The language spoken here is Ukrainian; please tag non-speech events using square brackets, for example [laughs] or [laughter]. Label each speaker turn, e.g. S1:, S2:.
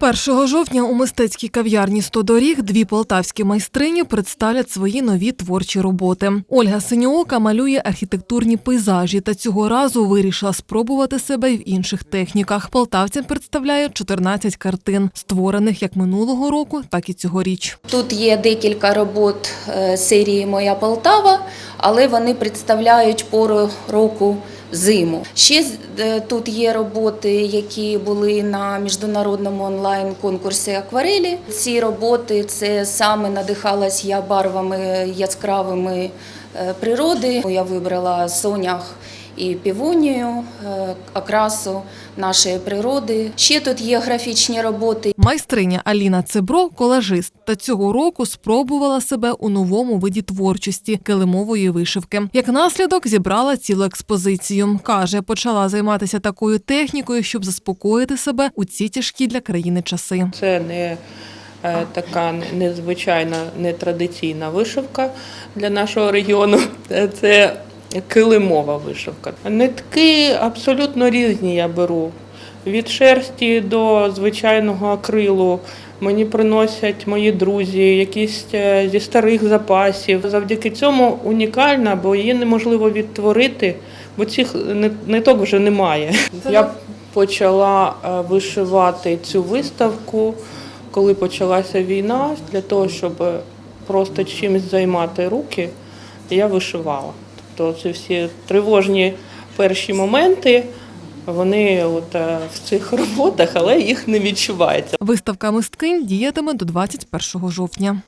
S1: 1 жовтня у мистецькій кав'ярні «100 доріг дві полтавські майстрині представлять свої нові творчі роботи. Ольга Синьоока малює архітектурні пейзажі та цього разу вирішила спробувати себе й в інших техніках. Полтавцям представляє 14 картин, створених як минулого року, так і цьогоріч.
S2: Тут є декілька робот е, серії Моя Полтава, але вони представляють пору року зиму. Ще е, тут є роботи, які були на міжнародному онлайн конкурсі акварелі. Ці роботи це саме надихалась я барвами яскравими е, природи. Я вибрала сонях і півонію, е, окрасу нашої природи. Ще тут є графічні роботи.
S1: Майстриня Аліна Цебро колажист та цього року спробувала себе у новому виді творчості килимової вишивки. Як наслідок зібрала цілу експозицію. каже, почала займатися такою технікою, щоб заспокоїти себе у ці тяжкі для країни часи.
S3: Це не е, така незвичайна, нетрадиційна вишивка для нашого регіону. Це килимова вишивка. Нитки абсолютно різні я беру. Від шерсті до звичайного акрилу. Мені приносять мої друзі, якісь е, зі старих запасів. Завдяки цьому унікальна, бо її неможливо відтворити, бо цих ниток вже немає. Я почала е, вишивати цю виставку, коли почалася війна, для того, щоб е, просто чимось займати руки, я вишивала. Тобто це всі тривожні перші моменти, вони от е, в цих [laughs] роботах, але їх не відчувається.
S1: Виставка мисткинь діятиме до 21 жовтня.